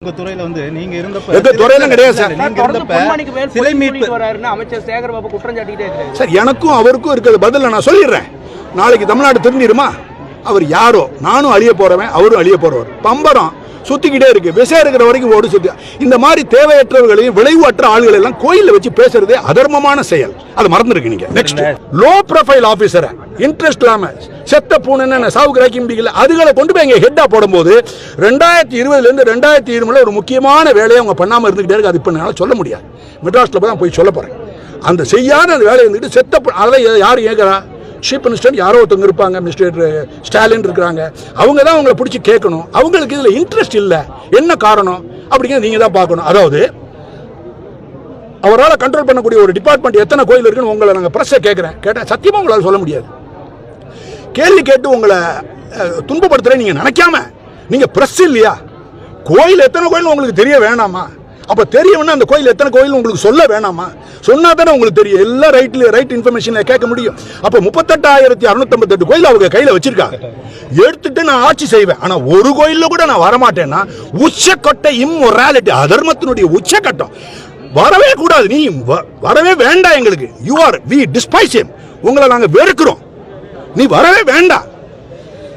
உங்க துறையில வந்து நீங்க இருந்தப்ப எங்க துறையில கிடையாது சார். நீங்க இருந்தப்ப சிலை மீட்பு வராருன்னு அமைச்சர் சேகர் பாபு குற்றம் சாட்டிக்கிட்டே இருக்காரு சார் எனக்கும் அவருக்கும் இருக்கிற பதில நான் சொல்லிடுறேன். நாளைக்கு தமிழ்நாடு திரும்பிடுமா அவர் யாரோ? நானும் அழிய போறவன் அவரும் அழிய போறவர். பம்பரம். சுத்திக்கிட்டே இருக்கு. விஷம் இருக்கிற வரைக்கும் ஓடு சுத்தி. இந்த மாதிரி தேவையற்றவர்களையும் விளைவற்ற ஆளுகளை எல்லாம் கோயில்ல வச்சு பேசுறதே அதர்மமான செயல். அது மறந்துருக்கு நீங்க. நெக்ஸ்ட் லோ ப்ரொஃபைல் ஆபீசரை இன்ட்ரெஸ்ட் இல்லாம. செத்த பூனை சாவுக்கு ராக்கிம்பிக்கல அதுகளை கொண்டு போய் இங்க ஹெட்டா போடும்போது ரெண்டாயிரத்தி இருபதுல இருந்து ரெண்டாயிரத்தி இருபதுல ஒரு முக்கியமான வேலையை அவங்க பண்ணாம இருந்துகிட்டே இருக்கு. அது இப்ப என்னால சொல்ல முடியாது. மெட்ராஸ்ல போய் தான் போய் சொல்ல போறேன். அந்த செய்யாத அந்த வேலையை இருந்துட்டு செத்த அதை யார் கேட்குறா சீஃப் மினிஸ்டர் யாரோ ஒருத்தவங்க இருப்பாங்க மினிஸ்டர் ஸ்டாலின் இருக்கிறாங்க. அவங்க தான் அவங்கள பிடிச்சி கேட்கணும். அவங்களுக்கு இதில் இன்ட்ரெஸ்ட் இல்லை. என்ன காரணம்? அப்படிங்கிறத நீங்கள் தான் பார்க்கணும். அதாவது அவரால் கண்ட்ரோல் பண்ணக்கூடிய ஒரு டிபார்ட்மெண்ட் எத்தனை கோயில் இருக்குன்னு உங்களை நாங்கள் ப்ரெஸ்ஸை கேட்குறேன். கேட்டால் சத்தியமாக உங்களால் சொல்ல முடியாது. கேள்வி கேட்டு உங்களை அஹ், நீங்கள் நினைக்காம நீங்கள் ப்ரெஸ் இல்லையா? கோயில் எத்தனை கோயில் உங்களுக்கு தெரிய வேணாமா? அப்போ தெரியவனா அந்த கோயில் எத்தனை கோயில் உங்களுக்கு சொல்ல வேணாமா? சொன்னா தானே உங்களுக்கு தெரியும். எல்லா ரைட்ல ரைட் இன்ஃபர்மேஷனில் கேட்க முடியும். அப்போ முப்பத்தெட்டாயிரத்தி அறுநூத்தம்பத்தெட்டு கோயில் அவங்க கையில் வச்சிருக்காங்க. எடுத்துட்டு நான் ஆட்சி செய்வேன். ஆனால் ஒரு கோயிலில் கூட நான் வரமாட்டேன்னா உச்சக்கொட்டை இம்மொராலிட்டி அதர்மத்தினுடைய உச்சக்கட்டம். வரவே கூடாது. நீ வ- வரவே வேண்டாம் எங்களுக்கு. யூ ஆர் வி டிஸ்பைஸ் உங்களை நாங்கள் வெறுக்கிறோம். நீ வரவே வேண்டாம்.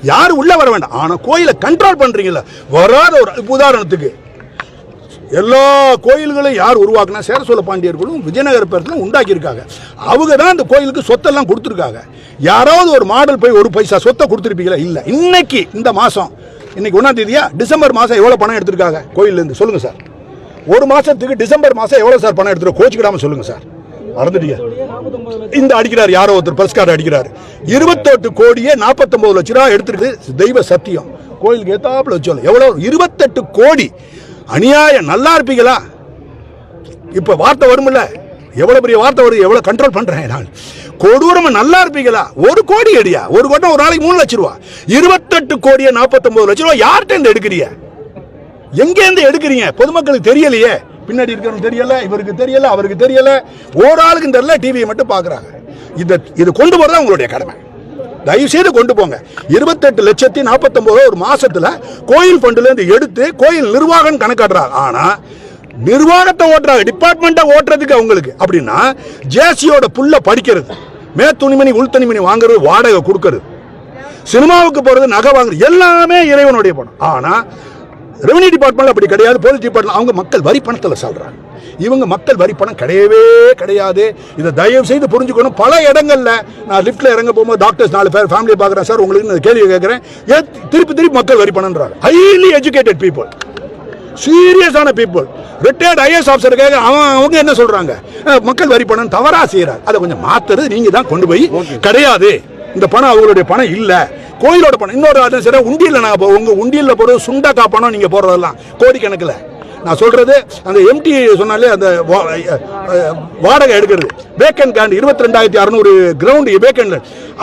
யாரும் உள்ள வர வேண்டாம். ஆனால் கோயிலை கண்ட்ரோல் பண்றீங்கல்ல. வராத ஒரு உதாரணத்துக்கு. எல்லா கோயில்களையும் யார் உருவாக்குனா சேர சோழ பாண்டியர்களும் விஜயநகர பேரத்தில் உண்டாக்கியிருக்காங்க. அவங்க தான் அந்த கோயிலுக்கு சொத்தெல்லாம் கொடுத்துருக்காங்க. யாராவது ஒரு மாடல் போய் ஒரு பைசா சொத்தை கொடுத்துருப்பீங்களா? இல்லை. இன்னைக்கு இந்த மாதம் இன்னைக்கு ஒன்றாம் தேதியா? டிசம்பர் மாதம் எவ்வளோ பணம் எடுத்திருக்காங்க? கோயிலேருந்து சொல்லுங்கள் சார். ஒரு மாதத்துக்கு டிசம்பர் மாதம் எவ்வளோ சார் பணம் எடுத்துருக்கோம்? கோச்சிக்கிடாம சொல்லுங்கள் சார். மறந்துட்டீங்க. இந்த அடிக்கிறார் யாரோ ஒருத்தர் பரிஸ்கார் அடிக்கிறார். இருபத்தெட்டு கோடியே நாற்பத்தொம்பது லட்ச ரூபா எடுத்துருக்கு. தெய்வ சத்தியம். கோயிலுக்கு ஏத்தாப்புல வச்சோம் எவ்வளோ இருபத்தெட்டு கோடி. அநியாயம் நல்லா இருப்பீங்களா இப்போ வார்த்தை வரும்ல? எவ்வளோ பெரிய வார்த்தை வருது எவ்வளோ கண்ட்ரோல் பண்ணுறேன் நான். கொடூரமா நல்லா இருப்பீங்களா ஒரு கோடி அடியா? ஒரு கோடி ஒரு நாளைக்கு மூணு லட்ச ரூபா. இருபத்தெட்டு கோடியே நாற்பத்தொம்பது லட்ச ரூபா. யார்கிட்ட இருந்து எடுக்கிறீங்க? எங்கேருந்து எடுக்கிறீங்க? பொதுமக்களுக்கு தெரியலையே. பின்னாடி இருக்கிறவங்க தெரியல இவருக்கு தெரியல அவருக்கு தெரியல. ஒரு ஆளுக்கும் தெரியல டிவியை மட்டும் பார்க்குறாங்க. இதை இது கொண்டு போகிறது உங்களுடைய கடமை. தயவு செய்து கொண்டு போங்க. இருபத்தெட்டு லட்சத்தி நாற்பத்தொம்போது ஒரு மாசத்துல கோயில் ஃபண்டுலேருந்து எடுத்து கோயில் நிர்வாகம் கணக்காடுறாங்க ஆனா நிர்வாகத்தை ஓட்டுறாங்க டிபார்ட்மெண்ட்டை ஓட்டுறதுக்கு அவங்களுக்கு. அப்படின்னா ஜேசியோட புல்ல படிக்கிறது. மே துணிமணி உள் துணிமணி வாங்குறது வாடகை கொடுக்கறது. சினிமாவுக்கு போறது நகை வாங்குறது எல்லாமே இறைவனுடைய படம் ஆனா ரெவன்யூ டிபார்ட்மெண்ட் அப்படி கிடையாது போலீஸ் டிபார்ட்மெண்ட் அவங்க மக்கள் வரி பணத்தில் சொல்றாங்க. இவங்க மக்கள் வரி பணம் கிடையவே கிடையாது. இதை தயவு செய்து புரிஞ்சுக்கணும். பல இடங்கள்ல நான் லிஃப்ட்ல இறங்க போகும்போது டாக்டர்ஸ் நாலு பேர் ஃபேமிலி பார்க்குறேன். சார் உங்களுக்கு கேள்வி கேட்குறேன். ஏன் திருப்பி திருப்பி மக்கள் வரி பணம்ன்றாங்க. ஹைலி எஜுகேட்டட் பீப்புள் சீரியஸான பீப்புள் ரிட்டையர்ட் ஐஎஸ் ஆஃபீஸர் கேட்க அவன் அவங்க என்ன சொல்றாங்க? அஹ், மக்கள் வரி பணம் தவறா செய்யறாங்க அதை கொஞ்சம் மாத்துறது நீங்க தான் கொண்டு போய் கிடையாது. இந்த பணம் அவங்களுடைய பணம் இல்லை. கோயிலோட பணம். இன்னொரு சரி உண்டியில் நாங்கள் உங்கள் உண்டியில் உண்டியல்ல சுண்டக்கா பணம் நீங்கள் போடுறதெல்லாம் கோடிக்கணக்கில். நான் சொல்றது அந்த எம்டி சொன்னாலே அந்த வாடகை எடுக்கிறது. வேக்கன் கேண்ட் இருபத்தி ரெண்டாயிரத்தி அறுநூறு கிரவுண்ட் வேக்கன்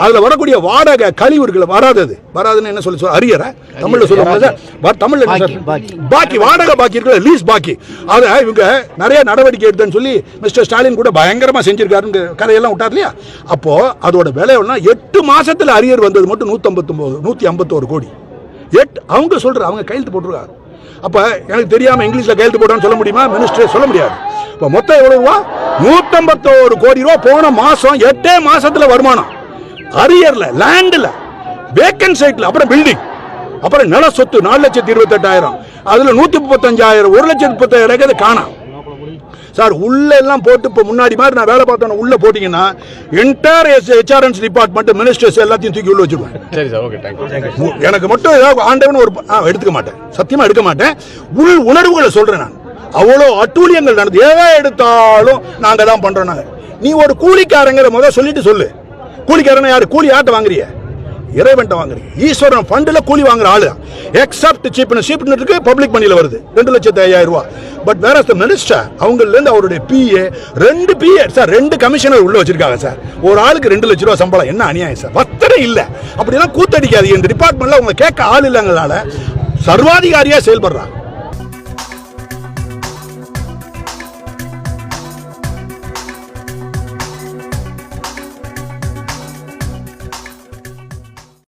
அதுல வரக்கூடிய வாடகை கழிவு இருக்குல்ல வராதது. வராதுன்னு என்ன சொல்லி அரியற தமிழ்ல சொல்லுவாங்க தமிழ்ல பாக்கி வாடகை பாக்கி இருக்குல்ல லீஸ் பாக்கி. அதை இவங்க நிறைய நடவடிக்கை எடுத்தேன்னு சொல்லி மிஸ்டர் ஸ்டாலின் கூட பயங்கரமா செஞ்சிருக்காருன்னு கதையெல்லாம் விட்டார் இல்லையா? அப்போ அதோட விலை எட்டு மாசத்துல அரியர் வந்தது மட்டும் நூத்தம்பத்தொன்பது நூத்தி ஐம்பத்தோரு கோடி. எட் அவங்க சொல்ற அவங்க கையெழுத்து போட்டிருக்காங்க. அப்ப எனக்கு தெரியாம இங்கிலீஷ்ல கையெழுத்து போட்டான்னு சொல்ல முடியுமா? மினிஸ்டர் சொல்ல முடியாது. இப்போ மொத்தம் எவ்வளோ ரூபா? நூற்றம்பத்தோரு கோடி ரூபா போன மாசம் எட்டே மாசத்துல வருமானம். அரியர்ல லேண்ட்ல வேக்கன் சைட்டில் அப்புறம் பில்டிங் அப்புறம் நில சொத்து நாலு லட்சத்தி இருபத்தெட்டாயிரம். அதுல நூத்தி முப்பத்தஞ்சாயிரம் ஒரு லட்சத்தி முப்பத்தாயிரம் காணாம் சார் உள்ள எல்லாம் போட்டு இப்போ முன்னாடி மாதிரி நான் வேலை பார்த்தோன்னா உள்ள போட்டீங்கன்னா என்டையர் ஹெச்ஆர்என்ஸ் டிபார்ட்மெண்ட் மினிஸ்டர்ஸ் எல்லாத்தையும் தூக்கி உள்ள வச்சிருவேன் சரி சார் ஓகே தேங்க்யூ எனக்கு மட்டும் ஏதாவது ஆண்டவன் ஒரு எடுத்துக்க மாட்டேன். சத்தியமா எடுக்க மாட்டேன். உள் உணர்வுகளை சொல்றேன் நான். அவ்வளோ அட்டூழியங்கள் நடந்து எதை எடுத்தாலும் நாங்க தான் பண்றோம் நாங்க. நீ ஒரு கூலிக்காரங்கிற முத சொல்லிட்டு சொல்லு. கூலிக்காரன் யாரு? கூலி யார்ட்ட வாங்குறிய. இறைவன்ட்ட வாங்குறீங்க. ஈஸ்வரன் ஃபண்டில் கூலி வாங்குற ஆளு. எக்ஸப்ட் சீப் சீப் இருக்கு பப்ளிக் மணியில் வருது. ரெண்டு லட்சத்து ஐயாயிரம் ரூபா. பட் வேற மினிஸ்டர் அவங்கலேருந்து அவருடைய பிஏ ரெண்டு பிஏ சார் ரெண்டு கமிஷனர் உள்ள வச்சிருக்காங்க சார் ஒரு ஆளுக்கு ரெண்டு லட்ச ரூபா சம்பளம். என்ன அநியாயம் சார் வத்தனை இல்லை. அப்படிலாம் கூத்தடிக்காது இந்த டிபார்ட்மெண்ட்ல அவங்க கேட்க ஆள் இல்லைங்களால சர்வாதிகாரியா செயல்படுறாங்க